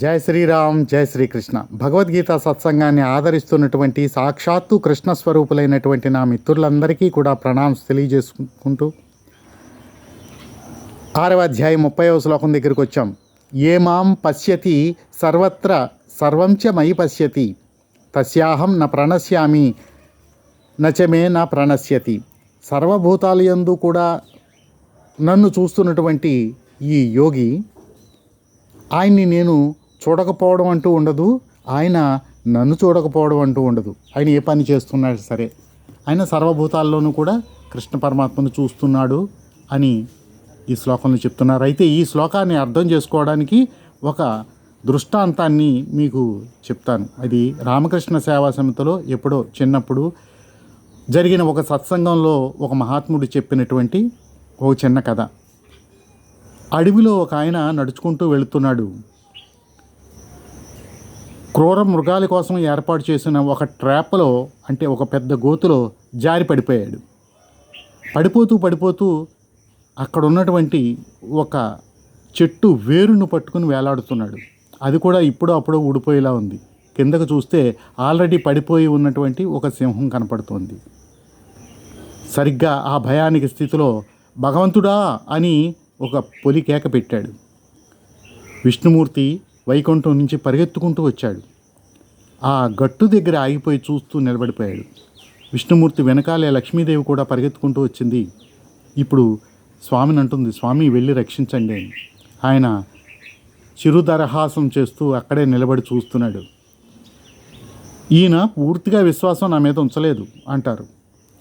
జై శ్రీరామ్ జై శ్రీకృష్ణ. భగవద్గీత సత్సంగాన్ని ఆదరిస్తున్నటువంటి సాక్షాత్తు కృష్ణ స్వరూపులైనటువంటి నా మిత్రులందరికీ కూడా ప్రణామ్స్ తెలియజేసుకుంటూ ఆరవ అధ్యాయం ముప్పైవ శ్లోకం దగ్గరికి వచ్చాం. ఏ మాం పశ్యతి సర్వత్ర సర్వంచ మై మయి పశ్యతి. తస్యాహం న ప్రణశ్యామి నచమే నా ప్రణశ్యతి. సర్వభూతాలు యందు కూడా నన్ను చూస్తున్నటువంటి ఈ యోగి ఆయన్ని నేను చూడకపోవడం అంటూ ఉండదు. ఆయన నన్ను చూడకపోవడం అంటూ ఉండదు. ఆయన ఏ పని చేస్తున్నాడు సరే. ఆయన సర్వభూతాల్లోనూ కూడా కృష్ణ పరమాత్మను చూస్తున్నాడు అని ఈ శ్లోకంలో చెప్తున్నారు. అయితే ఈ శ్లోకాన్ని అర్థం చేసుకోవడానికి ఒక దృష్టాంతాన్ని మీకు చెప్తాను. అది రామకృష్ణ సేవా సమితిలో ఎప్పుడో చిన్నప్పుడు జరిగిన ఒక సత్సంగంలో ఒక మహాత్ముడు చెప్పినటువంటి ఓ చిన్న కథ. అడవిలో ఒక ఆయన నడుచుకుంటూ వెళుతున్నాడు. క్రూర మృగాల కోసం ఏర్పాటు చేసిన ఒక ట్రాప్లో అంటే ఒక పెద్ద గోతులో జారి పడిపోయాడు. పడిపోతూ పడిపోతూ అక్కడ ఉన్నటువంటి ఒక చెట్టు వేరును పట్టుకుని వేలాడుతున్నాడు. అది కూడా ఇప్పుడు అప్పుడు ఊడిపోయేలా ఉంది. కిందకు చూస్తే ఆల్రెడీ పడిపోయి ఉన్నటువంటి ఒక సింహం కనపడుతోంది. సరిగ్గా ఆ భయానికి స్థితిలో భగవంతుడా అని ఒక పొలి కేక పెట్టాడు. విష్ణుమూర్తి వైకుంఠం నుంచి పరిగెత్తుకుంటూ వచ్చాడు. ఆ గట్టు దగ్గర ఆగిపోయి చూస్తూ నిలబడిపోయాడు. విష్ణుమూర్తి వెనకాలే లక్ష్మీదేవి కూడా పరిగెత్తుకుంటూ వచ్చింది. ఇప్పుడు స్వామిని అంటుంది స్వామి వెళ్ళి రక్షించండి ఆయన చిరుదరహాసం చేస్తూ అక్కడే నిలబడి చూస్తున్నాడు. ఈయన పూర్తిగా విశ్వాసం నా మీద ఉంచలేదు అంటారు.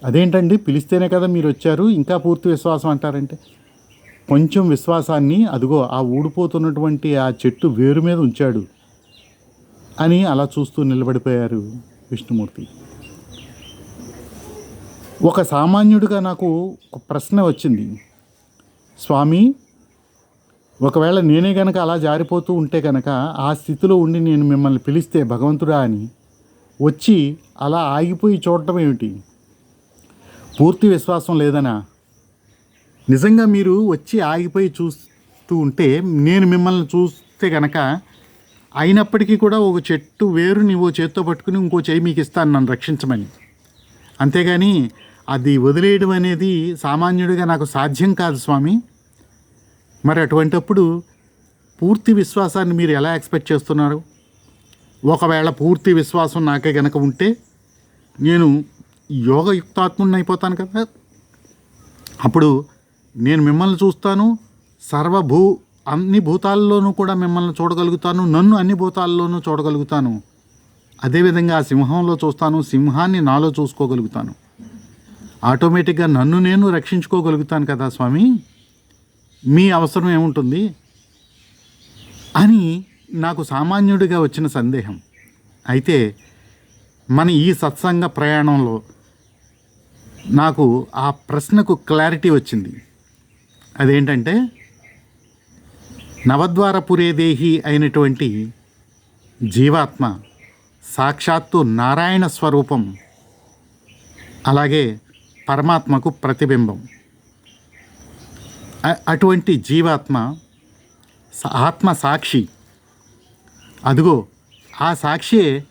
అదేంటండి? పిలిస్తేనే కదా మీరు వచ్చారు ఇంకా పూర్తి విశ్వాసం అంటారంటే? కొంచెం విశ్వాసాన్ని అదిగో ఆ ఊడిపోతున్నటువంటి ఆ చెట్టు వేరు మీద ఉంచాడు. అని అలా చూస్తూ నిలబడిపోయారు విష్ణుమూర్తి. ఒక సామాన్యుడిగా నాకు ఒక ప్రశ్న వచ్చింది. స్వామి ఒకవేళ నేనే గనక అలా జారిపోతూ ఉంటే గనక ఆ స్థితిలో ఉండి నేను మిమ్మల్ని పిలిస్తే భగవంతుడా అని వచ్చి అలా ఆగిపోయి చూడటం ఏమిటి? పూర్తి విశ్వాసం లేదనా? నిజంగా మీరు వచ్చి ఆగిపోయి చూస్తూ ఉంటే నేను మిమ్మల్ని చూస్తే గనక అయినప్పటికీ కూడా ఒక చెట్టు వేరు నీవు చేత్తో పట్టుకుని ఇంకో చేయి మీకు ఇస్తాను నన్ను రక్షించమని. అంతేగాని అది వదిలేయడం అనేది సామాన్యుడిగా నాకు సాధ్యం కాదు స్వామి. మరి అటువంటప్పుడు పూర్తి విశ్వాసాన్ని మీరు ఎలా ఎక్స్పెక్ట్ చేస్తున్నారు? ఒకవేళ పూర్తి విశ్వాసం నాకే గనక ఉంటే నేను యోగయుక్తాత్ముడిని అయిపోతాను కదా. అప్పుడు నేను మిమ్మల్ని చూస్తాను సర్వభూ అన్ని భూతాల్లోనూ కూడా మిమ్మల్ని చూడగలుగుతాను నన్ను అన్ని భూతాల్లోనూ చూడగలుగుతాను. అదేవిధంగా ఆ సింహంలో చూస్తాను సింహాన్ని నాలో చూసుకోగలుగుతాను. ఆటోమేటిక్గా నన్ను నేను రక్షించుకోగలుగుతాను కదా స్వామి? మీ అవసరం ఏముంటుంది? అని నాకు సామాన్యుడిగా వచ్చిన సందేహం. అయితే మన ఈ సత్సంగ ప్రయాణంలో నాకు ఆ ప్రశ్నకు క్లారిటీ వచ్చింది. అదేంటంటే నవద్వారపురే దేహి అయినటువంటి జీవాత్మ సాక్షాత్తు నారాయణ స్వరూపం అలాగే పరమాత్మకు ప్రతిబింబం. అటువంటి జీవాత్మ ఆత్మ సాక్షి. అదిగో ఆ సాక్షియే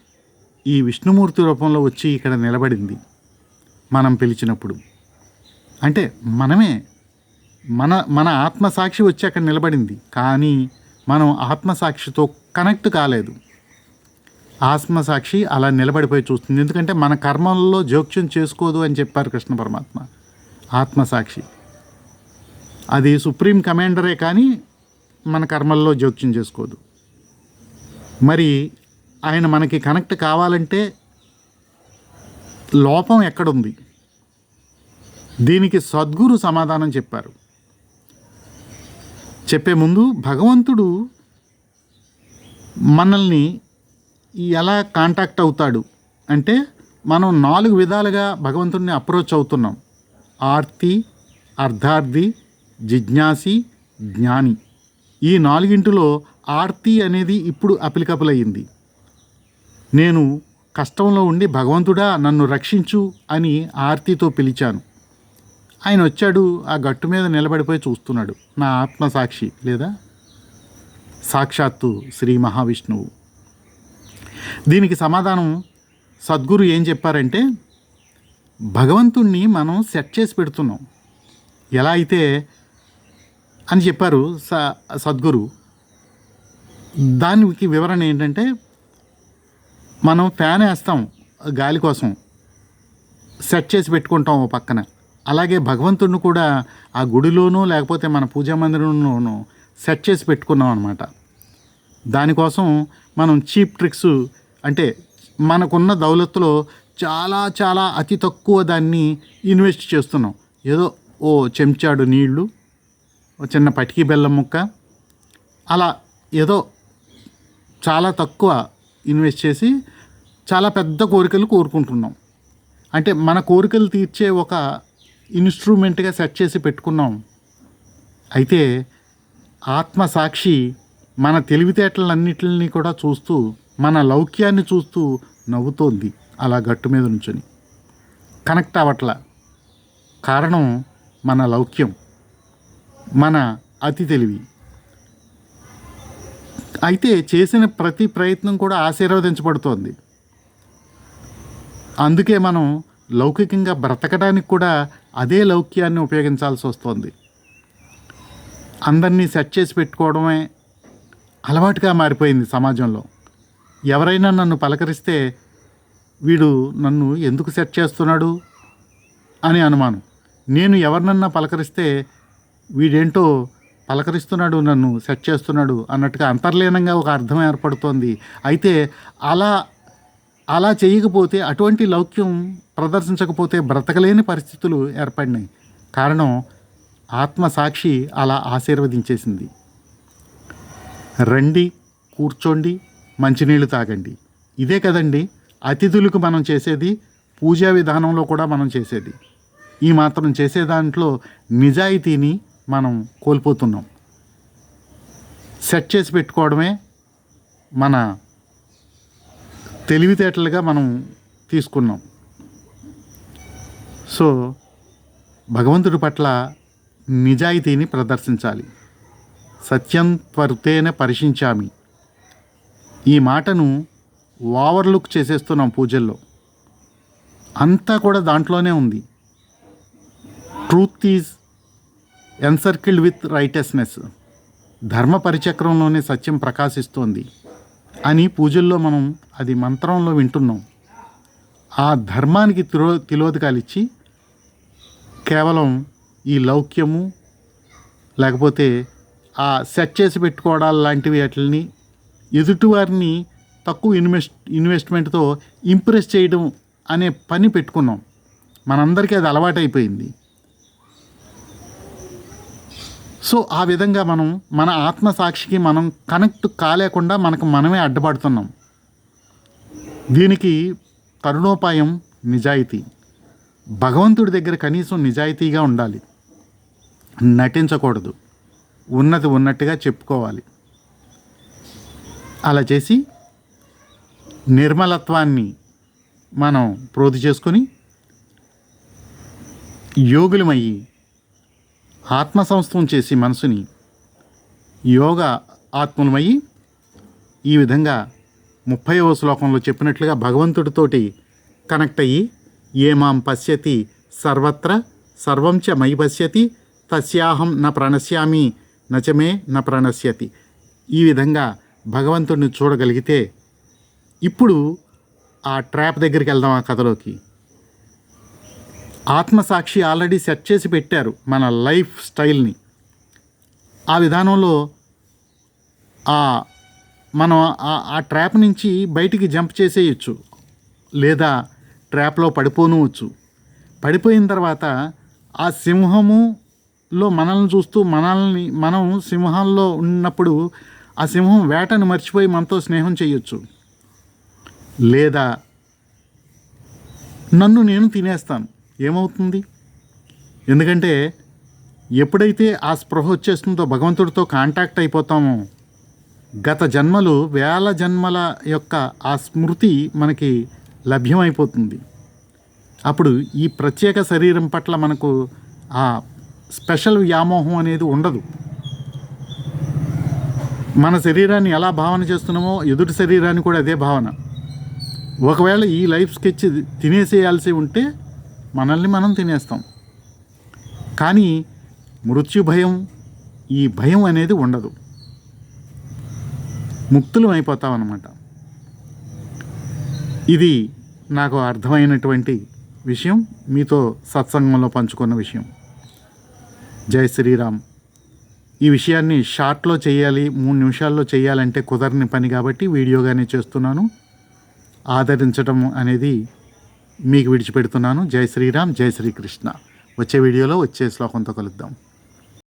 ఈ విష్ణుమూర్తి రూపంలో వచ్చి ఇక్కడ నిలబడింది మనం పిలిచినప్పుడు. అంటే మనమే మన మన ఆత్మసాక్షి వచ్చి అక్కడ నిలబడింది. కానీ మనం ఆత్మసాక్షితో కనెక్ట్ కాలేదు. ఆత్మసాక్షి అలా నిలబడిపోయి చూస్తుంది. ఎందుకంటే మన కర్మల్లో జోక్యం చేసుకోదు అని చెప్పారు కృష్ణ పరమాత్మ. ఆత్మసాక్షి. అది సుప్రీం కమాండరే కానీ మన కర్మల్లో జోక్యం చేసుకోదు. మరి ఆయన మనకి కనెక్ట్ కావాలంటే లోపం ఎక్కడుంది? దీనికి సద్గురు సమాధానం చెప్పారు. చెప్పే ముందు భగవంతుడు మనల్ని ఎలా కాంటాక్ట్ అవుతాడు అంటే మనం నాలుగు విధాలుగా భగవంతుడిని అప్రోచ్ అవుతున్నాం. ఆర్తి అర్ధార్థి జిజ్ఞాసి జ్ఞాని. ఈ నాలుగింటిలో ఆర్తి అనేది ఇప్పుడు అప్లికబుల్ అయ్యింది. నేను కష్టంలో ఉండి భగవంతుడా నన్ను రక్షించు అని ఆర్తితో పిలిచాను. ఆయన వచ్చాడు ఆ గట్టు మీద నిలబడిపోయి చూస్తున్నాడు. నా ఆత్మసాక్షి లేదా? సాక్షాత్తు శ్రీ మహావిష్ణువు. దీనికి సమాధానం సద్గురు ఏం చెప్పారంటే భగవంతుణ్ణి మనం సెట్ చేసి పెడుతున్నాం. ఎలా అయితే అని చెప్పారు స సద్గురు. దానికి వివరణ ఏంటంటే మనం ఫ్యాన్ వేస్తాం గాలి కోసం. సెట్ చేసి పెట్టుకుంటాం ఓ పక్కన. అలాగే భగవంతుడిని కూడా ఆ గుడిలోనూ లేకపోతే మన పూజా మందిరంలోనూ సెట్ చేసి పెట్టుకున్నాం అనమాట దానికోసం మనం చీప్ ట్రిక్స్ అంటే మనకున్న దౌలత్తులో చాలా చాలా అతి తక్కువ దాన్ని ఇన్వెస్ట్ చేస్తున్నాం. ఏదో ఓ చెంచాడు నీళ్ళు ఓ చిన్న పటికి బెల్లం ముక్క అలా ఏదో చాలా తక్కువ ఇన్వెస్ట్ చేసి చాలా పెద్ద కోరికలు కోరుకుంటున్నాం. అంటే మన కోరికలు తీర్చే ఒక ఇన్స్ట్రుమెంట్గా సెట్ చేసి పెట్టుకున్నాం. అయితే ఆత్మసాక్షి మన తెలివితేటలన్నిటిని కూడా చూస్తూ మన లౌక్యాన్ని చూస్తూ నవ్వుతోంది అలా గట్టు మీద నుంచొని. కనెక్ట్ అవ్వట్ల. కారణం మన లౌక్యం. మన అతి తెలివి. అయితే చేసిన ప్రతి ప్రయత్నం కూడా ఆశీర్వదించబడుతోంది. అందుకే మనం లౌకికంగా బ్రతకడానికి కూడా అదే లౌక్యాన్ని ఉపయోగించాల్సి వస్తుంది. అందరినీ సెట్ చేసి పెట్టుకోవడమే అలవాటుగా మారిపోయింది సమాజంలో. ఎవరైనా నన్ను పలకరిస్తే వీడు నన్ను ఎందుకు సెట్ చేస్తున్నాడు అని అనుమానం. నేను ఎవరినన్నా పలకరిస్తే వీడేంటో పలకరిస్తున్నాడు నన్ను సెట్ చేస్తున్నాడు అన్నట్టుగా అంతర్లీనంగా ఒక అర్థం ఏర్పడుతోంది. అయితే అలా అలా చేయకపోతే అటువంటి లౌక్యం ప్రదర్శించకపోతే బ్రతకలేని పరిస్థితులు ఏర్పడినాయి. కారణం ఆత్మసాక్షి అలా ఆశీర్వదించేసింది. రండి కూర్చోండి మంచినీళ్ళు తాగండి. ఇదే కదండి అతిథులకు మనం చేసేది పూజా విధానంలో కూడా మనం చేసేది. ఈ మాత్రం చేసే దాంట్లో నిజాయితీని మనం కోల్పోతున్నాం. సెట్ చేసి పెట్టుకోవడమే మన తెలివితేటలుగా మనం తీసుకున్నాం. సో భగవంతుడి పట్ల నిజాయితీని ప్రదర్శించాలి. సత్యం త్వరితేన పరిశించామి ఈ మాటను ఓవర్లుక్ చేసేస్తున్నాం పూజల్లో. అంతా కూడా దాంట్లోనే ఉంది. Truth is encircled with righteousness. ధర్మ పరిచక్రంలోనే సత్యం ప్రకాశిస్తోంది అని పూజల్లో మనం అది మంత్రంలో వింటున్నాం. ఆ ధర్మానికి తిరో తిలోదకాలిచ్చి కేవలం ఈ లౌక్యము లేకపోతే ఆ సెట్ చేసి పెట్టుకోవడాలు లాంటివి వాటిని ఎదుటివారిని తక్కువ ఇన్వెస్ట్ ఇన్వెస్ట్మెంట్తో ఇంప్రెస్ చేయడం అనే పని పెట్టుకున్నాం. మనందరికీ అది అలవాటైపోయింది. సో ఆ విధంగా మనం మన ఆత్మ సాక్షికి మనం కనెక్ట్ కాలేకుండా మనకు మనమే అడ్డుపడుతున్నాం. దీనికి తరుణోపాయం నిజాయితీ. భగవంతుడి దగ్గర కనీసం నిజాయితీగా ఉండాలి. నటించకూడదు. ఉన్నది ఉన్నట్టుగా చెప్పుకోవాలి. అలా చేసి నిర్మలత్వాన్ని మనం ప్రోధి చేసుకొని యోగులమయ్యి ఆత్మ సంస్థం చేసి మనసుని యోగ ఆత్మలమయ్యి ఈ విధంగా ముప్పైవ శ్లోకంలో చెప్పినట్లుగా భగవంతుడితోటి కనెక్ట్ అయ్యి ఏ మాం పశ్యతి సర్వత్ర సర్వం చ మై పశ్యతి తస్యాహం న ప్రణశ్యామి నచమే న ప్రణశ్యతి. ఈ విధంగా భగవంతుడిని చూడగలిగితే ఇప్పుడు ఆ ట్రాప్ దగ్గరికి వెళ్దాం ఆ కథలోకి. ఆత్మసాక్షి ఆల్రెడీ సెట్ చేసి పెట్టారు మన లైఫ్ స్టైల్ని. ఆ విధానంలో ఆ మనం ఆ- ఆ ట్రాప్ నుంచి బయటికి జంప్ చేసేయచ్చు. లేదా ట్రాప్లో పడిపోనవచ్చు పడిపోయిన తర్వాత ఆ సింహములో మనల్ని చూస్తూ మనల్ని మనం సింహంలో ఉన్నప్పుడు ఆ సింహం వేటను మర్చిపోయి మనతో స్నేహం చేయొచ్చు. లేదా నన్ను నేను తినేస్తాను. ఏమవుతుంది? ఎందుకంటే ఎప్పుడైతే ఆ స్పృహ వచ్చేస్తుందో భగవంతుడితో కాంటాక్ట్ అయిపోతామో గత జన్మలు వేల జన్మల యొక్క ఆ స్మృతి మనకి లభ్యమైపోతుంది. అప్పుడు ఈ ప్రత్యేక శరీరం పట్ల మనకు ఆ స్పెషల్ వ్యామోహం అనేది ఉండదు. మన శరీరాన్ని ఎలా భావన చేస్తున్నామో ఎదుటి శరీరాన్ని కూడా అదే భావన. ఒకవేళ ఈ లైఫ్ స్కెచ్ తినేసేయాల్సి ఉంటే మనల్ని మనం తినేస్తాం. కానీ మృత్యు భయం ఈ భయం అనేది ఉండదు. ముక్తులం అయిపోతాం అన్నమాట. ఇది నాకు అర్థమైనటువంటి విషయం మీతో సత్సంగంలో పంచుకున్న విషయం. జై శ్రీరామ్. ఈ విషయాన్ని షార్ట్లో చేయాలి మూడు నిమిషాల్లో చేయాలంటే కుదరని పని కాబట్టి వీడియోగానే చేస్తున్నాను. ఆదరించడం అనేది మీకు విడిచిపెడుతున్నాను. జై శ్రీరామ్ జై శ్రీకృష్ణ. వచ్చే వీడియోలో వచ్చే శ్లోకంతో కలుద్దాం.